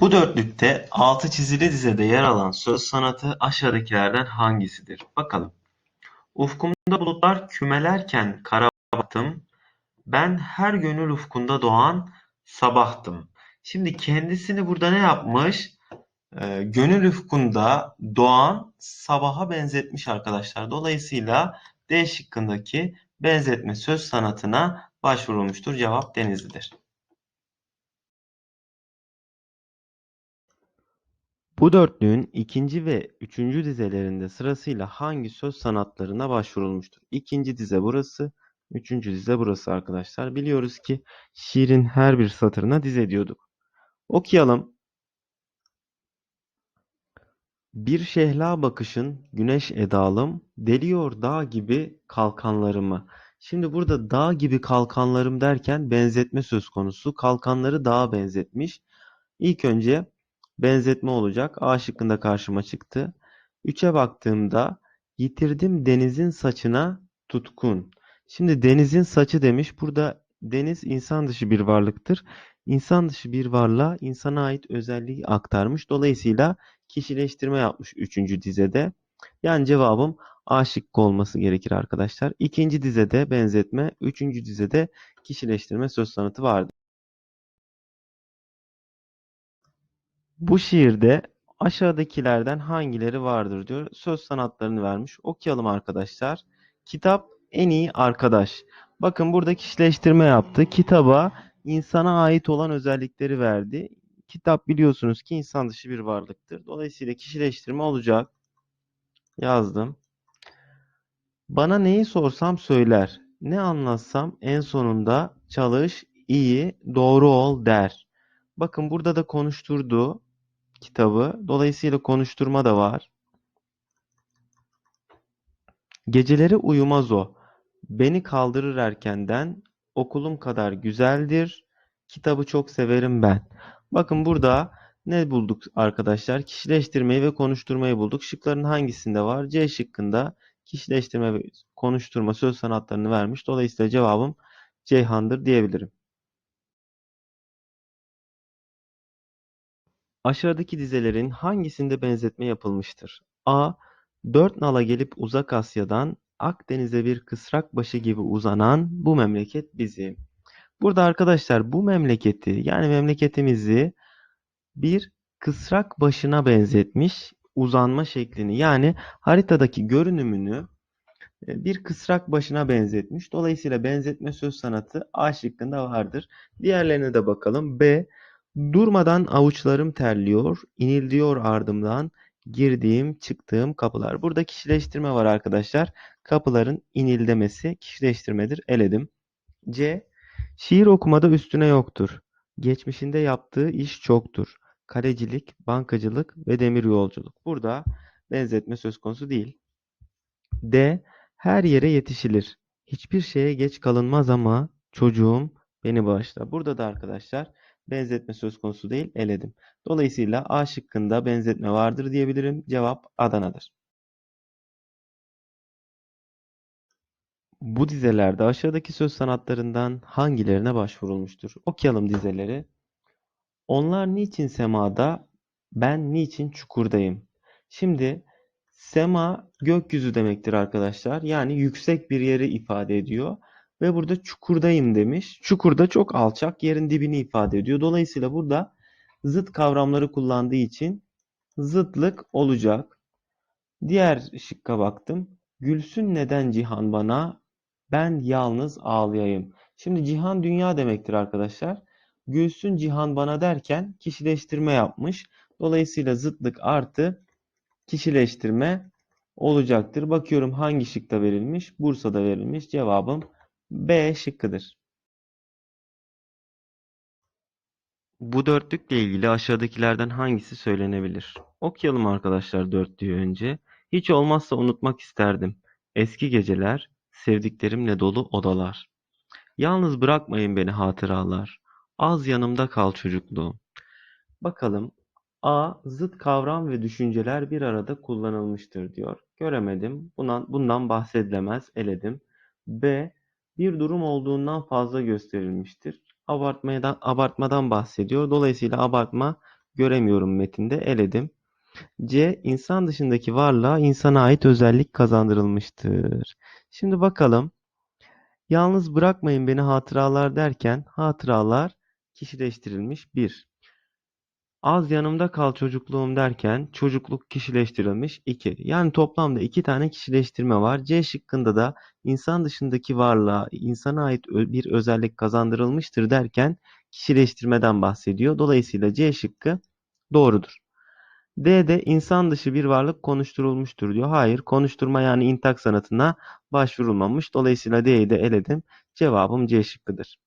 Bu dörtlükte altı çizili dizede yer alan söz sanatı aşağıdakilerden hangisidir? Bakalım. Ufkumda bulutlar kümelerken kara baktım. Ben her gönül ufkunda doğan sabahtım. Şimdi kendisini burada ne yapmış? Ee, gönül ufkunda doğan sabaha benzetmiş arkadaşlar. Dolayısıyla D şıkkındaki benzetme söz sanatına başvurulmuştur. Cevap Denizli'dir. Bu dörtlüğün ikinci ve üçüncü dizelerinde sırasıyla hangi söz sanatlarına başvurulmuştur? İkinci dize burası, üçüncü dize burası arkadaşlar. Biliyoruz ki şiirin her bir satırına dize diyorduk. Okuyalım. Bir şehla bakışın güneş edalım, deliyor dağ gibi kalkanlarımı. Şimdi burada dağ gibi kalkanlarım derken benzetme söz konusu. Kalkanları dağa benzetmiş. İlk önce benzetme olacak. A şıkkında karşıma çıktı. 3'e baktığımda yitirdim denizin saçına tutkun. Şimdi denizin saçı demiş. Burada deniz insan dışı bir varlıktır. İnsan dışı bir varlığa insana ait özelliği aktarmış. Dolayısıyla kişileştirme yapmış 3. dizede. Yani cevabım A şıkkı olması gerekir arkadaşlar. İkinci dizede benzetme, üçüncü dizede kişileştirme söz sanatı vardı. Bu şiirde aşağıdakilerden hangileri vardır diyor. Söz sanatlarını vermiş. Okuyalım arkadaşlar. Kitap en iyi arkadaş. Bakın burada kişileştirme yaptı. Kitaba insana ait olan özellikleri verdi. Kitap biliyorsunuz ki insan dışı bir varlıktır. Dolayısıyla kişileştirme olacak. Yazdım. Bana neyi sorsam söyler. Ne anlatsam en sonunda çalış, iyi, doğru ol der. Bakın burada da konuşturdu kitabı. Dolayısıyla konuşturma da var. Geceleri uyumaz o. Beni kaldırır erkenden. Okulum kadar güzeldir. Kitabı çok severim ben. Bakın burada ne bulduk arkadaşlar? Kişileştirmeyi ve konuşturmayı bulduk. Şıkların hangisinde var? C şıkkında kişileştirme ve konuşturma söz sanatlarını vermiş. Dolayısıyla cevabım Ceyhan'dır diyebilirim. Aşağıdaki dizelerin hangisinde benzetme yapılmıştır? A. Dört nala gelip Uzak Asya'dan Akdeniz'e bir kısrak başı gibi uzanan bu memleket bizim. Burada arkadaşlar bu memleketi yani memleketimizi bir kısrak başına benzetmiş uzanma şeklini yani haritadaki görünümünü e, bir kısrak başına benzetmiş. Dolayısıyla benzetme söz sanatı A şıkkında vardır. Diğerlerine de bakalım. B. Durmadan avuçlarım terliyor, inildiyor ardımdan girdiğim, çıktığım kapılar. Burada kişileştirme var arkadaşlar. Kapıların inildemesi kişileştirmedir. Eledim. C. Şiir okumada üstüne yoktur. Geçmişinde yaptığı iş çoktur. Kalecilik, bankacılık ve demir yolculuk. Burada benzetme söz konusu değil. D. Her yere yetişilir. Hiçbir şeye geç kalınmaz ama çocuğum beni bağışla. Burada da arkadaşlar benzetme söz konusu değil, eledim. Dolayısıyla A şıkkında benzetme vardır diyebilirim. Cevap Adana'dır. Bu dizelerde aşağıdaki söz sanatlarından hangilerine başvurulmuştur? Okuyalım dizeleri. Onlar niçin semada, ben niçin çukurdayım? Şimdi sema gökyüzü demektir arkadaşlar. Yani yüksek bir yeri ifade ediyor. Ve burada çukurdayım demiş. Çukurda çok alçak yerin dibini ifade ediyor. Dolayısıyla burada zıt kavramları kullandığı için zıtlık olacak. Diğer şıkka baktım. Gülsün neden cihan bana? Ben yalnız ağlayayım. Şimdi cihan dünya demektir arkadaşlar. Gülsün cihan bana derken kişileştirme yapmış. Dolayısıyla zıtlık artı kişileştirme olacaktır. Bakıyorum hangi şıkta verilmiş? Bursa'da verilmiş. Cevabım B şıkkıdır. Bu dörtlükle ilgili aşağıdakilerden hangisi söylenebilir? Okuyalım arkadaşlar dörtlüğü önce. Hiç olmazsa unutmak isterdim. Eski geceler, sevdiklerimle dolu odalar. Yalnız bırakmayın beni hatıralar. Az yanımda kal çocukluğum. Bakalım A. Zıt kavram ve düşünceler bir arada kullanılmıştır diyor. Göremedim. Bundan, bundan bahsedilemez. Eledim. B bir durum olduğundan fazla gösterilmiştir. Abartmadan, abartmadan bahsediyor. Dolayısıyla abartma göremiyorum metinde. Eledim. C. İnsan dışındaki varlığa insana ait özellik kazandırılmıştır. Şimdi bakalım. Yalnız bırakmayın beni hatıralar derken hatıralar kişileştirilmiş. 1. Az yanımda kal çocukluğum derken çocukluk kişileştirilmiş 2. Yani toplamda 2 tane kişileştirme var. C şıkkında da insan dışındaki varlığa insana ait bir özellik kazandırılmıştır derken kişileştirmeden bahsediyor. Dolayısıyla C şıkkı doğrudur. D'de insan dışı bir varlık konuşturulmuştur diyor. Hayır, konuşturma yani intak sanatına başvurulmamış. Dolayısıyla D'yi de eledim. Cevabım C şıkkıdır.